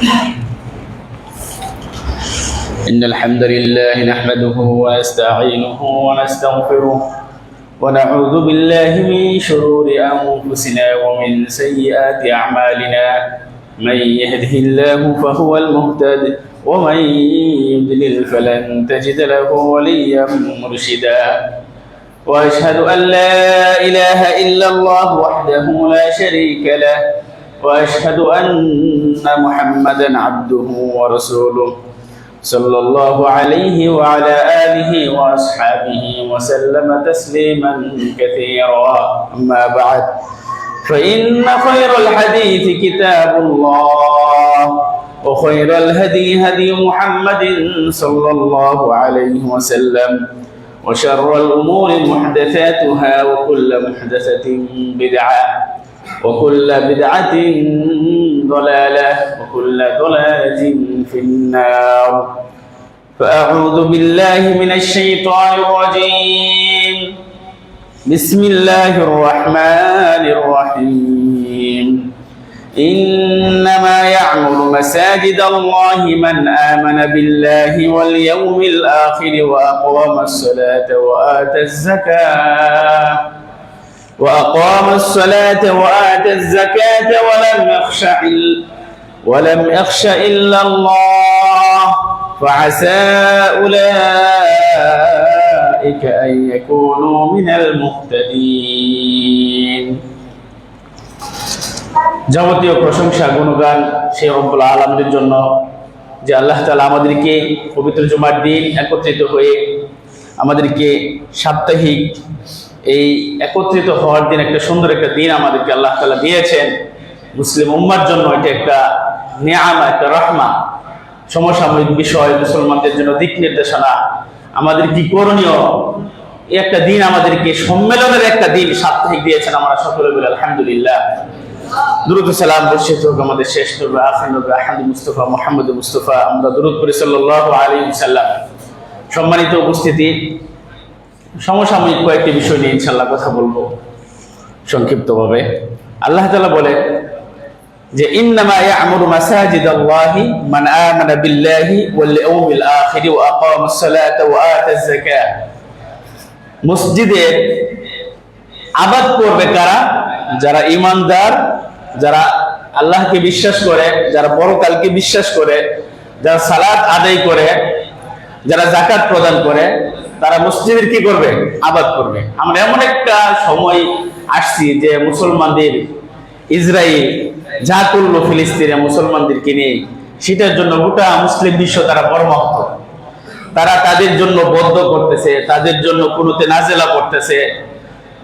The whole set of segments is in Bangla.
إن الحمد لله نحمده ونستعينه ونستغفره ونعوذ بالله من شرور أنفسنا ومن سيئات أعمالنا. من يهده الله فهو المهتد ومن يضلل فلن تجد له وليا مرشدا. وأشهد أن لا إله إلا الله وحده لا شريك له وأشهد أن محمدا عبده ورسوله صلى الله عليه وعلى آله وأصحابه وسلم تسليما كثيرا. أما بعد فإن خير الحديث كتاب الله وخير الهدي هدي محمد صلى الله عليه وسلم وشر الأمور محدثاتها وكل محدثة بدعة. وكل بدعة ضلالة وكل ضلالة في النار. فأعوذ بالله من الشيطان الرجيم. بسم الله الرحمن الرحيم. إنما يعمر مساجد الله من آمن بالله واليوم الآخر وأقام الصلاة وآتى الزكاة. وأقام الصلاة وآتى الزكاة ولم يخش إلا ولم يخش إلا الله فعسى أولئك أن يكونوا من المهتدين যাবতীয় প্রশংসা গুণগান সে রব্বুল আলমের জন্য যে আল্লাহ তালা আমাদেরকে পবিত্র জুমার দিন একত্রিত হয়ে আমাদেরকে সাপ্তাহিক এই একত্রিত হওয়ার দিন, একটা সুন্দর একটা দিন আমাদেরকে আল্লাহ তালা দিয়েছেন। মুসলিম উম্মার জন্য এটা একটা নেয়ামা একটা রহমা। সমসাময়িক বিষয়, মুসলমানদের জন্য দিক নির্দেশনা। আমাদের কি করণীয়? একটা দিন আমাদেরকে সম্মেলনের একটা দিন সাপ্তাহিক দিয়েছেন আমরা সকলে বলে আলহামদুলিল্লাহ। দুরুদ সালাম, বর্ষিত হোক আমাদের শেষ নবী নবী আহমদ মুস্তফা মোহাম্মদ মুস্তফা। আমরা দুরুদ করি সাল্লাল্লাহু আলাইহি সাল্লাম সম্মানিত উপস্থিতি সমসাময়িক কয়েকটি বিষয় নিয়ে ইনশাল্লাহ কথা বলব সংক্ষিপ্তভাবে। আল্লাহ তালা বলে যে, ইন্নামা ইয়ামুরু মাসাজিদাল্লাহি মান আমানা বিল্লাহি ওয়াল ইয়াউমিল আখির ওয়া আকামাস সালাতা ওয়া মসজিদের আবাদ করবে কারা? যারা ইমানদার যারা আল্লাহকে বিশ্বাস করে, যারা পরকালকে বিশ্বাস করে, যারা সালাত আদায় করে, যারা জাকাত প্রদান করে তারা মসজিদের কি করবে? আবাদ করবে। আমরা এমন একটা সময় আসছি যে মুসলমানদের ইসরায়েল যা করল ফিলিস্তিনে মুসলমানদেরকে নিয়ে, সেটার জন্য গোটা মুসলিম বিশ্ব তারা পরমাত্ম তারা তাদের জন্য বদ্ধ করতেছে, তাদের জন্য কোনোতে নাজেলা করতেছে।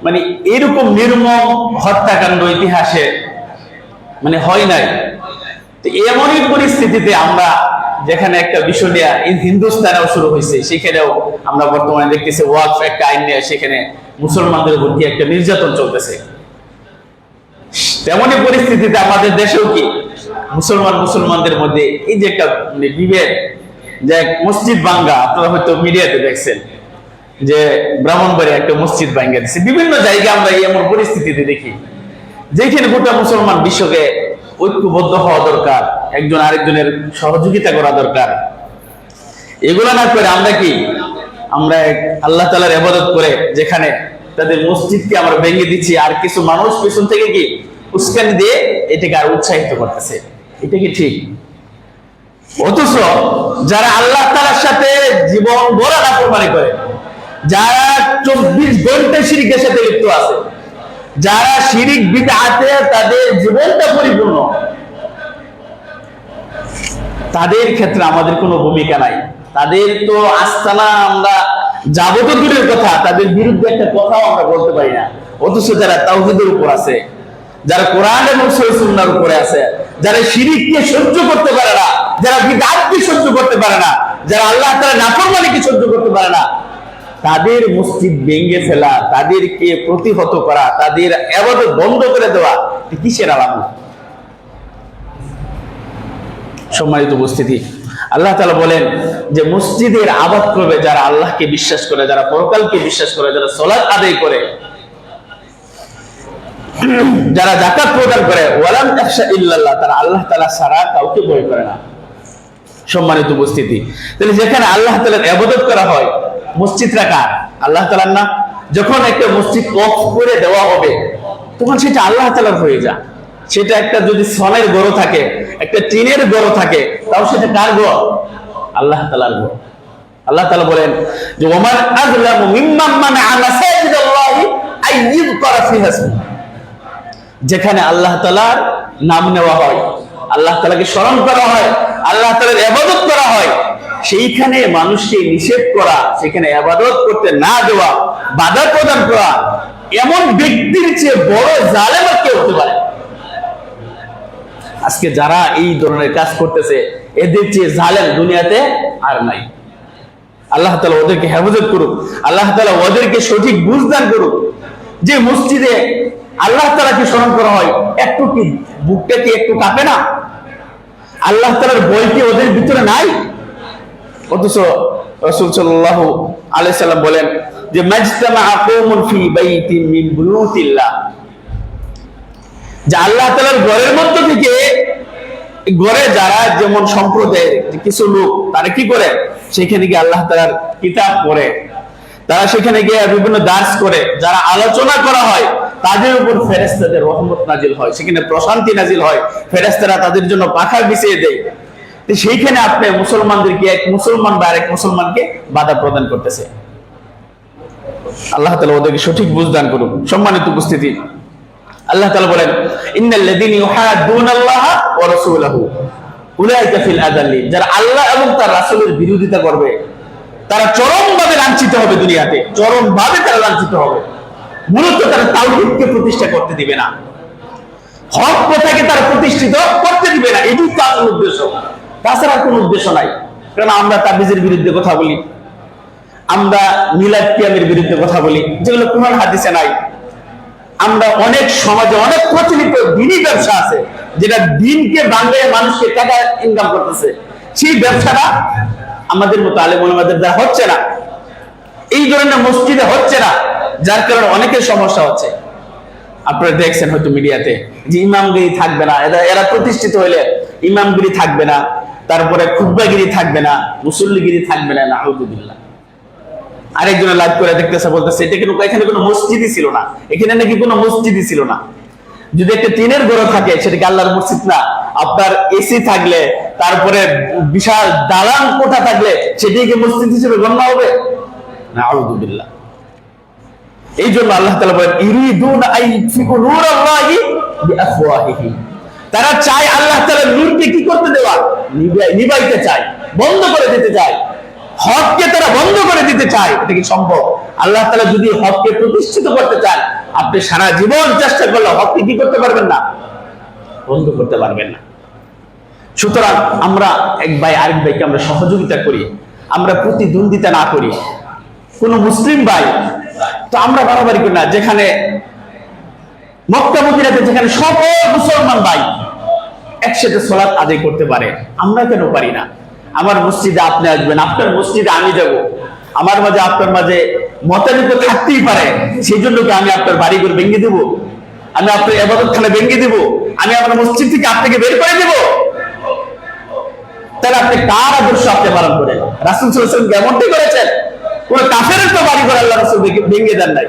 মানে এরকম নির্মম হত্যাকাণ্ড ইতিহাসে মানে হয় নাই। এমনই পরিস্থিতিতে আমরা যেখানে একটা বিষয় নিয়ে হিন্দুস্তানেও শুরু হয়েছে, সেখানেও আমরা বর্তমানে দেখতেছি ওয়াকফ একটা আইন নিয়ে সেখানে মুসলমানদের উপর একটা নির্যাতন চলতেছে। তেমনই পরিস্থিতিতে আমাদের দেশেও কি, মুসলমান মুসলমানদের মধ্যে এই যে একটা মানে বিভেদ, যে মসজিদ বাঙ্গা আপনারা হয়তো মিডিয়াতে দেখছেন, যে ব্রাহ্মণবাড়ি একটা মসজিদ ভাঙ্গা দিচ্ছে বিভিন্ন জায়গায় আমরা এমন পরিস্থিতিতে দেখি যেখানে গোটা মুসলমান বিশ্বকে ঐক্যবদ্ধ হওয়া দরকার, একজন আরেকজনের সহযোগিতা করা দরকার। এগুলো না করে আমরা কি? আমরা আল্লাহ তালার আবাদত করে যেখানে তাদের মসজিদকে আমরা ভেঙে দিচ্ছি, আর কিছু মানুষ পেছন থেকে কি উস্কানি দিয়ে এটাকে আর উৎসাহিত করতেছে। এটা কি ঠিক? অথচ যারা আল্লাহ তালার সাথে জীবন বড় নাফরমানি করে, যারা চব্বিশ ঘণ্টা শিরিকের সাথে লিপ্ত আছে যারা শিরিক বিদাতে তাদের জীবনটা পরিপূর্ণ। তাদের ক্ষেত্রে আমাদের কোনো ভূমিকা নাই। তাদের তো আস্তানা আমরা যাবত দূরের কথা, তাদের বিরুদ্ধে একটা কথাও আমরা বলতে পারি না। অথচ যারা তাওহিদের উপর আছে, যারা কোরআন এবং সৈসুন্নার উপরে আছে, যারা শিরিককে সহ্য করতে পারে না, যারা বিদাতকে সহ্য করতে পারে না, যারা আল্লাহ তারা নাফরমানিকে সহ্য করতে পারে না তাদের মসজিদ ভেঙে ফেলা, তাদেরকে প্রতিহত করা, তাদের আবাদত বন্ধ করে দেওয়া কিসের আলামত? সম্মানিত উপস্থিতি, আল্লাহ তালা বলেন যে মসজিদের আবাদ করবে যারা আল্লাহকে বিশ্বাস করে, যারা পরকালকে বিশ্বাস করে, যারা সলাৎ আদায় করে, যারা জাকাত প্রদান করে, ওয়ালাম ইয়াখশা ইল্লাল্লাহ, তারা আল্লাহ তালা সারা কাউকে ভয় করে না। সম্মানিত উপস্থিতি, তাহলে যেখানে আল্লাহ তাআলার ইবাদত করা হয় মসজিদটা কার আল্লাহ তালার না যখন একটা মসজিদ অফ করে দেওয়া হবে, তখন সেটা আল্লাহ তালার হয়ে যায়। সেটা একটা যদি সনের গড় থাকে, একটা টিনের গড় থাকে, তাও সেটা কার গড় আল্লাহ তাআলার গড় আল্লাহ তালা বলেন যে, ওমান আযলামু মিম্মান মানা'a মাসাজিদাল্লাহি আইয়ুযকারা ফিহা ইসমুহু যেখানে আল্লাহ তালার নাম নেওয়া হয়, আল্লাহ তালাকে স্মরণ করা হয়, আল্লাহ তালার আবাদত করা হয় সেইখানে মানুষকে নিষেধ করা, সেখানে আবাদত করতে না দেওয়া, বাধা প্রদান করা, এমন ব্যক্তির চেয়ে বড় জালেম কেউ হতে পারে আজকে যারা এই ধরনের কাজ করতেছে, এদের চেয়ে জালেম দুনিয়াতে আর নাই। আল্লাহ তালা ওদেরকে হেফাজত করুক, আল্লাহ তালা ওদেরকে সঠিক বুঝদান করুক। যে মসজিদে আল্লাহ তালাকে স্মরণ করা হয়, একটু কি বুকটা কি একটু কাঁপে না? আল্লাহ তালার বই কি ওদের ভিতরে নাই? অথচ রসুল সাল্লাহ আলাইসাল্লাম বলেন যে, মাজতামা ফি বাইতিন মিন বুয়ুতিল্লাহ। যে, আল্লাহ তালার ঘরের থেকে ঘরে যারা যেমন কিছু লোক, তারা কি করে? সেখানে গিয়ে আল্লাহ তালার কিতাব পড়ে। তারা সেখানে গিয়ে বিভিন্ন দাস করে। যারা আলোচনা করা হয়, তাদের উপর ফেরেস্তাদের রহমত নাজিল হয়। সেখানে প্রশান্তি নাজিল হয়। ফেরেস্তারা তাদের জন্য পাখা বিছিয়ে দেয়। সেইখানে আপনি মুসলমানদেরকে, এক মুসলমান বা আরেক মুসলমানকে বাধা প্রদান করতেছে। আল্লাহ তালা ওদেরকে সঠিক বুঝদান করুন সম্মানিত উপস্থিতি, আল্লাহ তাআলা বলেন যারা আল্লাহ এবং তার বিরোধিতা করবে, তারা চরমভাবে লাঞ্ছিত হবে দুনিয়াতে। চরমভাবে তারা লাঞ্ছিত হবে। মূলত তারা তাওহীদকে প্রতিষ্ঠা করতে দিবে না। হক কথাকে তারা প্রতিষ্ঠিত করতে দিবে না। এটাই তো আসল উদ্দেশ্য। তাছাড়া কোনো উদ্দেশ্য নাই। কারণ আমরা তাবিজের বিরুদ্ধে কথা বলি। আমরা মিলাদ কিয়ামের বিরুদ্ধে কথা বলি। যেগুলো কোরআন হাদিসে নাই। আমরা অনেক সমাজে অনেক প্রচলিত দিনই ব্যবসা আছে, যেটা দিনকে বাংলায় মানুষকে টাকা ইনকাম করতেছে। সেই ব্যবসাটা আমাদের মতো আলেম ওলামাদের দ্বারা হচ্ছে না। এই ধরনের মসজিদে হচ্ছে না, যার কারণে অনেকের সমস্যা হচ্ছে। আপনারা দেখছেন হয়তো মিডিয়াতে, যে ইমামগিরি থাকবে না, এরা এরা প্রতিষ্ঠিত হইলে ইমামগিরি থাকবে না। তারপরে খুব্বাগিরি থাকবে না, মুসল্লিগিরি থাকবে না নাহুদুবিল্লাহ আরেকজনে লাইভ করে দেখতেছে, বলতেছে, এটা কিন্তু এখানে কোনো মসজিদই ছিল না। এখানে নাকি কোনো মসজিদই ছিল না। যদি একটা টিনের ঘর থাকে, সেটা কি আল্লাহর মসজিদ না? আপনার এসি থাকলে, তারপরে বিশাল দালান কোঠা থাকলে সেটি কি মসজিদ হিসেবে গণ্য হবে? না আউযুবিল্লাহ এই জন্য আল্লাহ তাআলা বলেন ইরিদুন আইফিকু নূরাল্লাহি বিআফওয়াহিহিম। তারা চায় আল্লাহ তাআলার নূরকে কি করতে দেওয়া? নিভাইতে চায়, বন্ধ করে দিতে চায়। হককে তারা বন্ধ করে দিতে চায়, এটা কি সম্ভব? আল্লাহ তাআলা যদি হককে প্রতিষ্ঠিত করতে চান, আপনি সারা জীবন চেষ্টা করলে হককে কি করতে পারবেন না? বন্ধ করতে পারবেন না। সুতরাং আমরা এক ভাই আরেক ভাইকে আমরা সহযোগিতা করি, আমরা প্রতিদ্বন্দ্বিতা না করি। কোন মুসলিম ভাই, তো আমরা বাড়াবাড়ি করি না, যেখানে যেখানে সকল মুসলমান ভাই একসাথে আদায় করতে পারে। আমরা কেন পারি না? আমার মসজিদে আপনি আসবেন, আপনার মসজিদে আমি যাব। আমার মাঝে আপনার মাঝে থাকতেই পারে। সেই জন্য কি আমি আপনার বাড়ি করে ভেঙে দেবো? আমি আপনার এবাদত খানে ভেঙে দেবো? আমি আমার মসজিদ থেকে আপনাকে বের করে দেবো? তাহলে আপনি কার আদর্শ আপনি পালন করেন? রাসুল সাল্লাম এমনটি করেছেন? কোন কাফের তো বাড়ি করে আল্লাহ রসুল ভেঙে দেন নাই।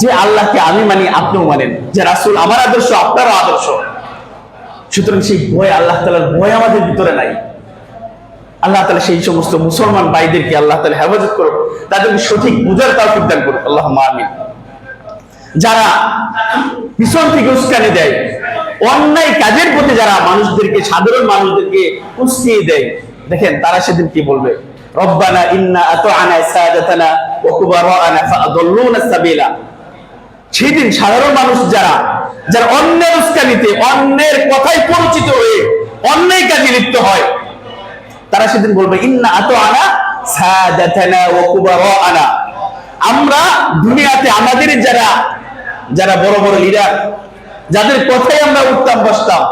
যে আল্লাহকে আমি মানি, আপনিও মানেন। যে রাসুল আমার আদর্শ, আপনারও আদর্শ। সুতরাং সেই ভয় আল্লাহ তালার ভয় আমাদের ভিতরে নাই। আল্লাহ তালা সেই সমস্ত মুসলমান ভাইদেরকে আল্লাহ তালা হেফাজত করুন তাদেরকে সঠিক বুঝার তাও দান করুন আল্লাহ আমিন। যারা পিছন থেকে উস্কানি দেয়, অন্যায় কাজের প্রতি যারা মানুষদেরকে, সাধারণ মানুষদেরকে উস্কিয়ে দেয়, দেখেন তারা সেদিন কি বলবে? রব্বানা ইন্না আতাআনা সাদাতানা ওয়া কুবারানা ফাআদাল্লুনা সাবিলা। সেদিন সাধারণ মানুষ যারা যারা অন্যের উস্কানিতে, অন্যের কথায় পরিচিত হয়ে অন্যায় কাজে লিপ্ত হয়, তারা সেদিন বলবে, ইন্না আতাআনা সাদাতানা ওয়া কুবারানা আমরা দুনিয়াতে আমাদের যারা যারা বড় বড় লিডার যাদের কথাই আমরা উঠতাম, বসতাম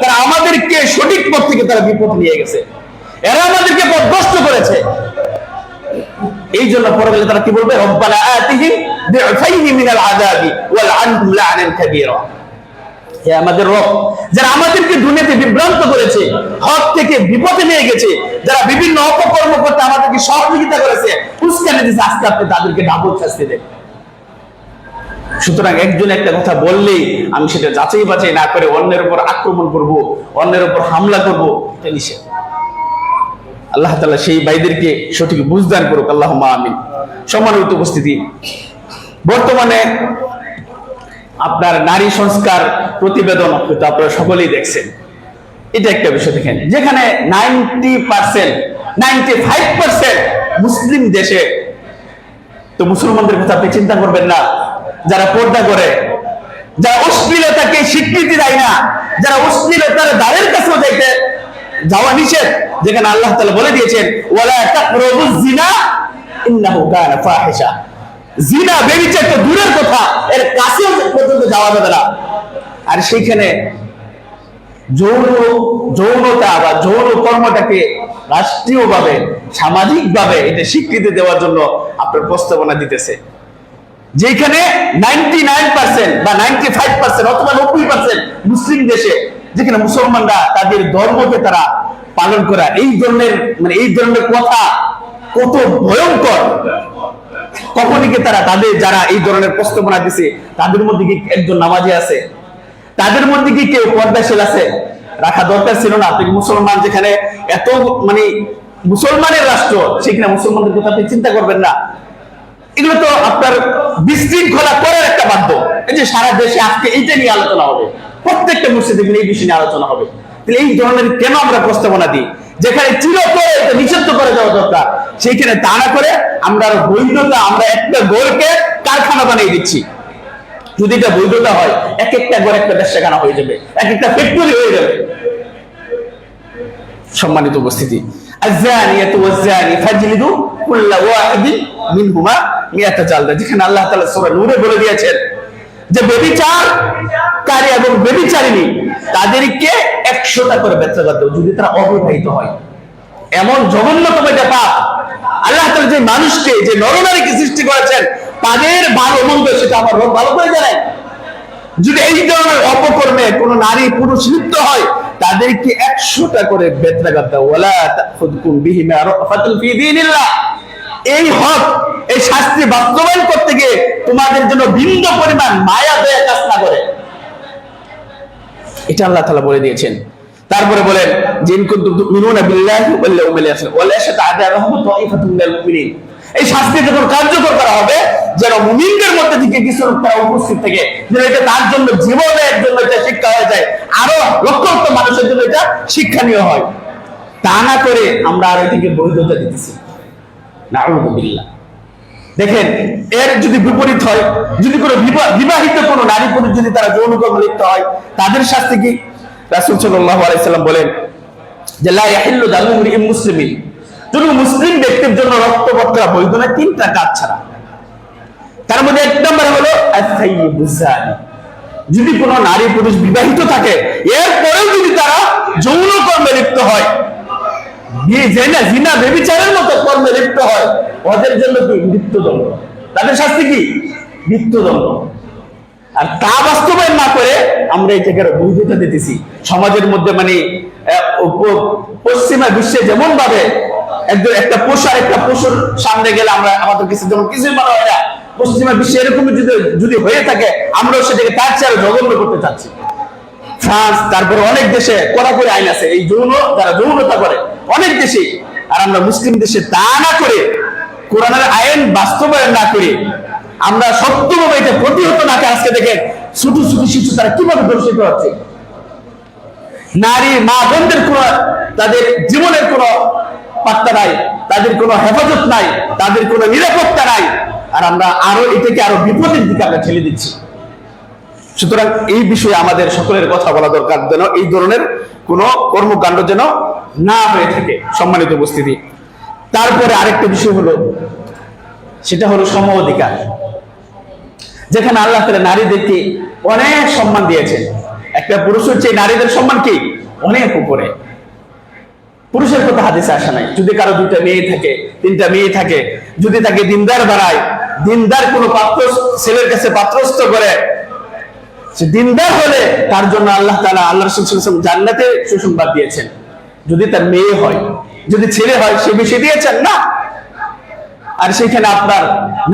তারা আমাদেরকে সঠিক পথ থেকে তারা বিপদ নিয়ে গেছে। এরা আমাদেরকে পথভ্রষ্ট করেছে। এই জন্য পরকালে তারা কি বলবে? আমাদের রব, যারা আমাদেরকে দুনিয়াতে বিভ্রান্ত করেছে, হক থেকে বিপদে নিয়ে গেছে, যারা বিভিন্ন অপকর্ম করতে আমাদেরকে সহযোগিতা করেছে উস্কানি দিয়েছে তাদেরকে ডাবল শাস্তি দেবে সুতরাং একজন একটা কথা বললেই আমি সেটা যাচাই বাছাই না করে অন্যের উপর আক্রমণ করব, অন্যের উপর হামলা করব, এটা নিষেধ। আল্লাহ তাআলা সেই ভাইদেরকে সঠিক বুঝদান করুক আল্লাহ আমিন। সম্মানিত উপস্থিতি, বর্তমানে আপনার নারী সংস্কার প্রতিবেদন হয়তো আপনারা সকলেই দেখছেন। এটা একটা বিষয় দেখেন, যেখানে ninety percent, ninety five percent মুসলিম দেশে, তো মুসলমানদের কথা আপনি চিন্তা করবেন না, যারা পর্দা করে, যারা অশ্লীলতাকে স্বীকৃতি দেয় না, যারা অশ্লীলতার দ্বারের কাছেও যাইতে যাওয়া নিষেধ, যেখানে আল্লাহ তাআলা বলে দিয়েছেন, ওয়ালা তাকরাবুজ জিনা ইন্নাহু কানা ফাহিশা। জিনা বেবিচার তো দূরের কথা, এর কাছেও পর্যন্ত যাওয়া যাবে না। আর সেইখানে যৌন, যৌনতা বা যৌন কর্মটাকে রাষ্ট্রীয়ভাবে, সামাজিকভাবে এটা স্বীকৃতি দেওয়ার জন্য আপনার প্রস্তাবনা দিতেছে। যেখানে নাইনটি নাইন পার্সেন্ট বা নাইনটি ফাইভ পার্সেন্ট অথবা নব্বই পার্সেন্ট মুসলিম দেশে যেখানে মুসলমানরা তাদের ধর্মকে তারা পালন করা, এই ধরনের মানে এই ধরনের কথা কত ভয়ঙ্কর। কখনই তারা তাদের, যারা এই ধরনের প্রস্তাবনা দিছে, তাদের মধ্যে কি একজন নামাজি আছে? তাদের মধ্যে কি কেউ পর্দাশীল আছে? রাখা দরকার ছিল না। আপনি মুসলমান যেখানে এত মানে মুসলমানের রাষ্ট্র সেখানে মুসলমানদের কথা চিন্তা করবেন না। এগুলো তো আপনার বিশৃঙ্খলা করার একটা বাধ্য। এই যে সারা দেশে আজকে এইটা নিয়ে আলোচনা হবে, প্রত্যেকটা মসজিদে এই বিষয় নিয়ে আলোচনা হবে। তাহলে এই ধরনের কেন আমরা প্রস্তাবনা দিই? যেখানে চিরতরে নিষিদ্ধ করে দরকার, সেইখানে করে আমরা বৈধতা, আমরা একটা গোলকে কারখানা বানিয়ে দিচ্ছি। যদি এটা বৈধতা হয়, এক একটা ঘর একটা দেশখানা হয়ে যাবে, এক একটা ফ্যাক্টরি হয়ে যাবে। সম্মানিত উপস্থিতি আজ্জানিয়াতু ওয়াজ্জানি ফাজলিদু কুল্লা ওয়াহিদিন মিনহুমা মিয়াতা জালদা যেখানে আল্লাহ তাআলা সূরা নূরে বলে দিয়েছেন যে বেবিচার কারী এবং বেবিচারিণী তাদেরকে 100টা করে বেত্রাঘাত দাও যদি তারা অবিবাহিত হয়। এমন জঘন্যতম এটা পাপ। আল্লাহ তাআলা যে মানুষকে, যে নরনারীকে সৃষ্টি করেছেন, তাদের ভালো মন্দ সেটা আমার ভালো করে জানেন। যদি এই ধরনের অপকর্মে কোন নারী পুরুষ লিপ্ত হয় তাদেরকে একশোটা করে বেত্রাঘাত দাও। তাখুদকুম বিহিমা রাফাতুল ফি দীনিল্লাহ। এই হক, এই শাস্তি বাস্তবায়ন করতে গিয়ে তোমাদের জন্য ভিন্ন পরিমাণ মায়া দয়া কাজ না করে। এটা আল্লাহ তাআলা বলে দিয়েছেন। তারপরে বলেন, জিন কুনতুম তুমিনুনা বিল্লাহি ওয়াল ইয়াউমিল আখির। এই শাস্তি যখন কার্যকর করা হবে, যেন মুমিনদের মধ্যে থেকে কিছু তারা উপস্থিত থেকে, যেন এটা তার জন্য জীবনের জন্য এটা শিক্ষা হয়ে যায়, আরও লক্ষ লক্ষ মানুষের জন্য এটা শিক্ষণীয় হয়। তা না করে আমরা আর এদিকে বৈধতা দিতেছি নাউযুবিল্লাহ দেখেন, এর যদি বিপরীত হয়, যদি কোনো বিবা- বিবাহিত কোনো নারী পুরুষ যদি তারা যৌন কর্ম লিপ্ত হয়, তাদের শাস্তি কি? রাসূল সাল্লাল্লাহু আলাইহি সাল্লাম বলেন যে, লা ইয়াহিল্লু মুসলিমিন। যদি মুসলিম ব্যক্তির জন্য রক্তপাত করা বৈধ নয়, তিনটা কাজ ছাড়া। তার মধ্যে এক নম্বর হলো যদি কোনো নারী পুরুষ বিবাহিত থাকে, এরপরেও যদি তারা যৌন কর্মে লিপ্ত হয় বেবিচারের মতো কর্মে লিপ্ত হয় ওদের জন্য কি? মৃত্যুদণ্ড। তাদের শাস্তি কি? মৃত্যুদণ্ড। আর তা বাস্তবায়ন না করে আমরা জায়গার বৈধতা দিতেছি। সমাজের মধ্যে মানে পশ্চিমা বিশ্বে যেমন ভাবে একটা একটা পশুর সামনে গেলে আমরা আমাদের কিছু যেমন কিছুই মনে হয় না। পশ্চিমা বিশ্বে এরকম যদি যদি হয়ে থাকে, আমরাও সেটাকে তার চেয়ে জঘন্য করতে চাচ্ছি। ফ্রান্স, তারপরে অনেক দেশে কড়াকড়ি আইন আছে, এই যৌন, যারা যৌনতা করে, অনেক দেশে। আর আমরা মুসলিম দেশে তা না করে, কোরআনের আইন বাস্তবায়ন না করে, আমরা সত্যভাবে এটা প্রতিহত না আজকে দেখেন, ছোট ছোট শিশু তারা কীভাবে দর্শিত হচ্ছে। নারী, মা, বোনদের কোন, তাদের জীবনের কোনো পাত্তা নাই, তাদের কোনো হেফাজত নাই, তাদের কোনো নিরাপত্তা নাই। আর আমরা আরও এটাকে আরও বিপদের দিকে আমরা ঠেলে দিচ্ছি। সুতরাং এই বিষয়ে আমাদের সকলের কথা বলা দরকার যেন এই ধরনের কোন কর্মকাণ্ড যেন না হয়ে থাকে সম্মানিত উপস্থিতি। তারপরে আরেকটা বিষয় হলো, সেটা হলো সম অধিকার। যেখানে আল্লাহ তাআলা নারীদেরকে অনেক সম্মান দিয়েছেন। একটা পুরুষের চেয়ে নারীদের সম্মান কি? অনেক উপরে। পুরুষের কথা হাদিসে আসা নাই। যদি কারও দুইটা মেয়ে থাকে, তিনটা মেয়ে থাকে, যদি তাকে দিনদার বাড়ায় দিনদার কোনো পাত্র ছেলের কাছে পাত্রস্থ করে, সে দিনদার হলে তার জন্য আল্লাহ তাআলা আল্লাহ রাসূল জান্নাতে সুসংবাদ দিয়েছেন। যদি তার মেয়ে হয়, যদি ছেলে হয়, সে বেশি দিয়েছেন না। আর সেখানে আপনার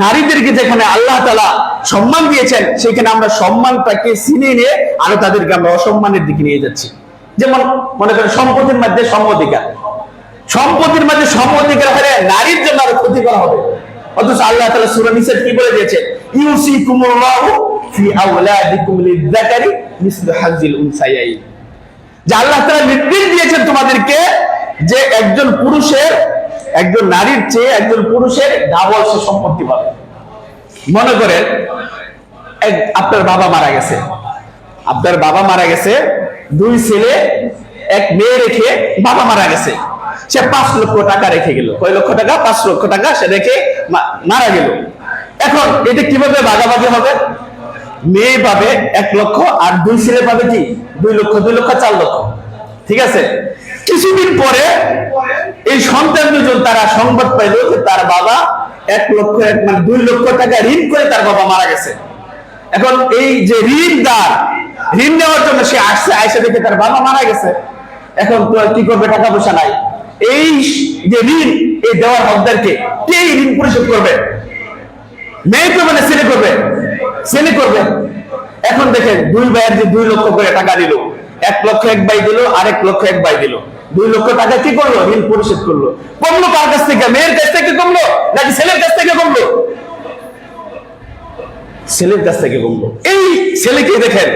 নারীদেরকে যেখানে আল্লাহ তালা সম্মান দিয়েছেন, সেখানে আমরা সম্মানটাকে ছিনিয়ে নিয়ে আরও তাদেরকে আমরা অসম্মানের দিকে নিয়ে যাচ্ছি। যেমন মনে করেন সম্পত্তির মধ্যে সম্মতিকার সম্পত্তির মধ্যে সম্মতিকার হলে নারীর জন্য আরও ক্ষতি করা হবে। অথচ আল্লাহ তালা সুরা নিষেধ কি বলে দিয়েছে? ইউসি কুমুল্লাহু ফি হাযিল উনসায়াইন যে আল্লাহ নির্দেশ দিয়েছেন তোমাদেরকে যে একজন পুরুষের, একজন নারীর চেয়ে একজন পুরুষের ডাবল সে সম্পত্তি পাবে। মনে করেন আপনার বাবা মারা গেছে। আপনার বাবা মারা গেছে দুই ছেলে, এক মেয়ে রেখে বাবা মারা গেছে। সে পাঁচ লক্ষ টাকা রেখে গেল। কয় লক্ষ টাকা? পাঁচ লক্ষ টাকা সে রেখে মারা গেল। এখন এটা কীভাবে ভাগাভাগি হবে? মেয়ে পাবে এক লক্ষ, আর দুই ছেলে পাবে কি? দুই লক্ষ দুই লক্ষ, চার লক্ষ। ঠিক আছে? কিছুদিন পরে এই সন্তান দুজন তারা সংবাদ পাইল যে তার বাবা এক লক্ষ, এক মানে দুই লক্ষ টাকা ঋণ করে তার বাবা মারা গেছে। এখন এই যে ঋণদার ঋণ নেওয়ার জন্য সে আসছে, আইসা দেখে তার বাবা মারা গেছে। এখন তো কি করবে টাকা পয়সা নাই। এই যে ঋণ, এই দেওয়ার হকদারকে কে এই ঋণ পরিশোধ করবে? মেয়ে করবে না ছেলে করবে। ছেলে করবে। এখন দেখেন, দুই ভাইয়ের যে দুই লক্ষ করে টাকা দিল, এক লক্ষ এক বাই দিল, আরেক লক্ষ এক বাই দিল। দুই লক্ষ টাকা কি করল? ঋণ পরিশোধ করল। কমলো কার কাছ থেকে? মেয়ের কাছ থেকে কমলো নাকি ছেলের কাছ থেকে কমলো? ছেলের কাছ থেকে কমলো এই ছেলেকে দেখেন,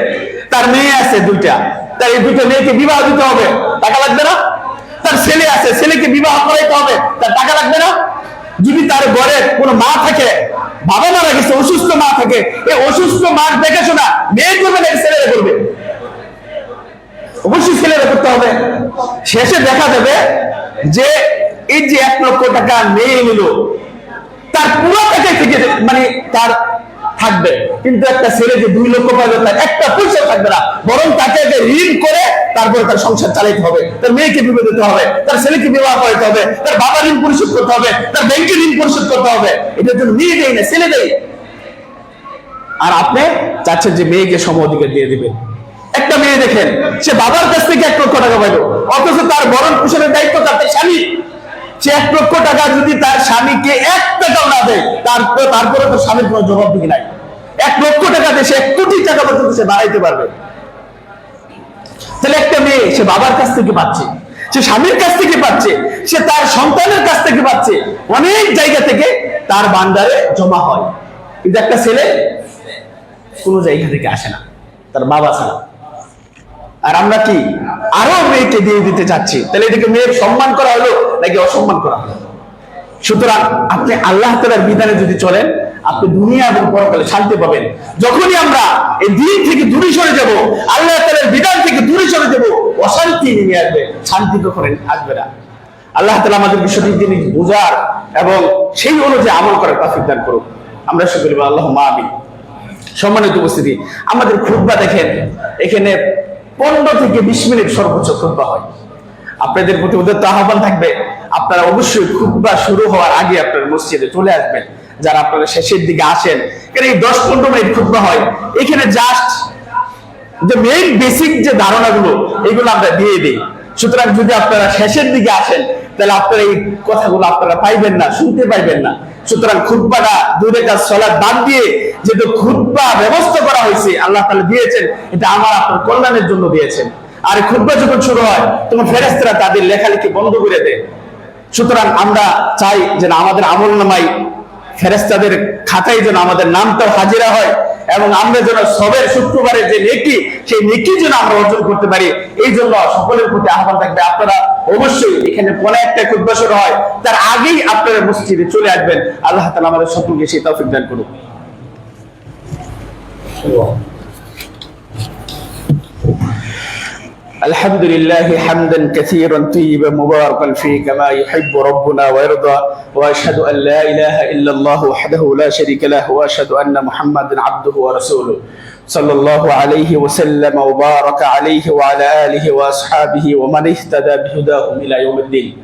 তার মেয়ে আছে দুইটা। তার এই দুইটা মেয়েকে বিবাহ দিতে হবে। টাকা লাগবে না? তার ছেলে আছে, ছেলেকে বিবাহ করাইতে হবে। তার টাকা লাগবে না? যদি তার ঘরে কোনো মা থাকে, বাবা মারা গেছে, অসুস্থ মা থাকে এই অসুস্থ মার দেখাশোনা মেয়ে করবে নাকি ছেলেরা করবে? অবশ্যই ছেলেরা করতে হবে। শেষে দেখা যাবে যে এই যে এক লক্ষ টাকা মেয়ে নিল, তার পুরো টাকা থেকে মানে তার থাকবে। কিন্তু একটা ছেলে যে দুই লক্ষ পাবে, তার একটা পয়সা থাকবে না, বরং তাকে আগে ঋণ করে তারপরে তার সংসার চালাইতে হবে। তার মেয়েকে বিবাহ দিতে হবে, তার ছেলেকে বিবাহ করাতে হবে, তার বাবা ঋণ পরিশোধ করতে হবে, তার ব্যাংকে ঋণ পরিশোধ করতে হবে। এটার জন্য মেয়ে দেয় না, ছেলে দেয়। আর আপনি চাচ্ছেন যে মেয়েকে সম অধিকার দিয়ে দিবেন। একটা মেয়ে দেখেন, সে বাবার কাছ থেকে এক লক্ষ টাকা পাইল, অথচ তার বরণ পোষণের দায়িত্ব তার স্বামী সে এক লক্ষ টাকা যদি তার স্বামীকে এক টাকাও না তারপরে তো স্বামীর কোনো জবাব দিকে নাই। এক লক্ষ টাকা সে এক কোটি টাকা পর্যন্ত সে বাড়াইতে পারবে। তাহলে একটা মেয়ে, সে বাবার কাছ থেকে পাচ্ছে, সে স্বামীর কাছ থেকে পাচ্ছে, সে তার সন্তানের কাছ থেকে পাচ্ছে, অনেক জায়গা থেকে তার বান্দারে জমা হয়। কিন্তু একটা ছেলে কোনো জায়গা থেকে আসে না, তার বাবা ছাড়া। আর আমরা কি আরও মেয়েকে দিয়ে দিতে চাচ্ছি? তাহলে এটাকে মেয়ের সম্মান করা হলো নাকি অসম্মান করা হলো? সুতরাং আপনি আল্লাহ তালার বিধানে যদি চলেন, আপনি দুনিয়া এবং পরকালে শান্তি পাবেন। যখনই আমরা এই দিন থেকে দূরে সরে যাব, আল্লাহ তালার বিধান থেকে দূরে সরে যাব, অশান্তি নেমে আসবে, শান্তি কখনো আসবে না। আল্লাহ তালা আমাদের বিষয়টি তিনি বোঝার এবং সেই অনুযায়ী আমল করার তাফিক দান করুক। আমরা সকলে আল্লাহ মা আমিন। সম্মানিত উপস্থিতি, আমাদের খুতবা দেখেন, এখানে পনেরো থেকে বিশ মিনিট সর্বোচ্চ খুতবা হয়। আপনাদের প্রতি ওদের তো আহ্বান থাকবে। আপনারা অবশ্যই খুতবা শুরু হওয়ার আগে আপনারা মসজিদে চলে আসবেন। যারা আপনারা শেষের দিকে আসেন কারণ এই দশ পনেরো মিনিট খুতবা হয়। এখানে জাস্ট যে মেইন বেসিক যে ধারণাগুলো, এগুলো আমরা দিয়ে দিই। সুতরাং যদি আপনারা শেষের দিকে আসেন, তাহলে আপনারা এই কথাগুলো আপনারা পাইবেন না, শুনতে পাইবেন না। সুতরাং খুতবাটা দূরে কাজ চলার বাদ দিয়ে যেহেতু খুতবা ব্যবস্থা করা হয়েছে, আল্লাহ তাআলা দিয়েছেন, এটা আমার আপনার কল্যাণের জন্য দিয়েছেন। আর এই যখন শুরু হয়, তখন ফেরেস্তারা তাদের লেখালেখি বন্ধ করে দেয়। সুতরাং আমরা চাই যে না আমাদের আমল নামাই ফেরেস্তাদের খাতায় যেন আমাদের নামটাও হাজিরা হয় এবং আমরা যেন সবের শুক্রবারের যে নেকি, সেই নেকি যেন আমরা অর্জন করতে পারি। এই জন্য সকলের প্রতি আহ্বান থাকবে, আপনারা অবশ্যই এখানে পরে একটা খুদ্া শুরু হয়, তার আগেই আপনারা মসজিদে চলে আসবেন। আল্লাহ তালা আমাদের সকলকে সেই তৌফিক দান করুন الحمد لله حمدا كثيرا طيبا مباركا فيه كما يحب ربنا ويرضى وأشهد أن لا إله إلا الله وحده لا شريك له وأشهد أن محمدا عبده ورسوله. صلى الله عليه وسلم وبارك عليه وعلى آله وأصحابه ومن اهتدى بهداهم إلى يوم الدين.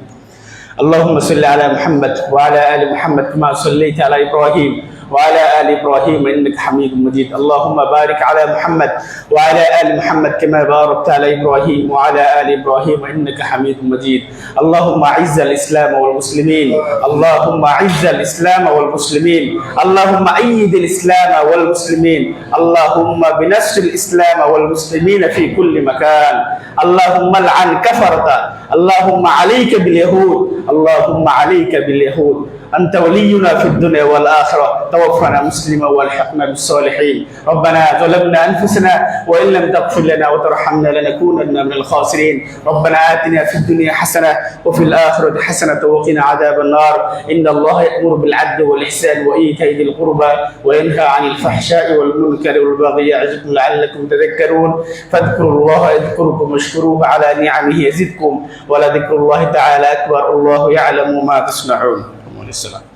اللهم صل على محمد وعلى آل محمد كما صليت على إبراهيم. وعلى آل إبراهيم إنك حميد مجيد. اللهم بارك على محمد وعلى آل محمد كما باركت على إبراهيم وعلى آل إبراهيم إنك حميد مجيد. اللهم أعز الإسلام والمسلمين. اللهم أعز الإسلام والمسلمين. اللهم أيد الإسلام والمسلمين. اللهم بنصر الإسلام والمسلمين في كل مكان. اللهم العن كفرة اللهم عليك باليهود. اللهم عليك باليهود. أنت ولينا في الدنيا والآخرة. توفنا مسلما والحقنا بالصالحين. ربنا ظلمنا أنفسنا وإن لم تغفر لنا وترحمنا لنكونن من الخاسرين. ربنا آتنا في الدنيا حسنة وفي الآخرة حسنة وقنا عذاب النار. إن الله يأمر بالعدل والإحسان وإيتاء ذي القربى وينهى عن الفحشاء والمنكر والبغي يعظكم لعلكم تذكرون. فاذكروا الله يذكركم واشكروه على نعمه يزدكم. ولذكر الله تعالى أكبر. الله يعلم ما تصنعون. আলাইকুম আসসালাম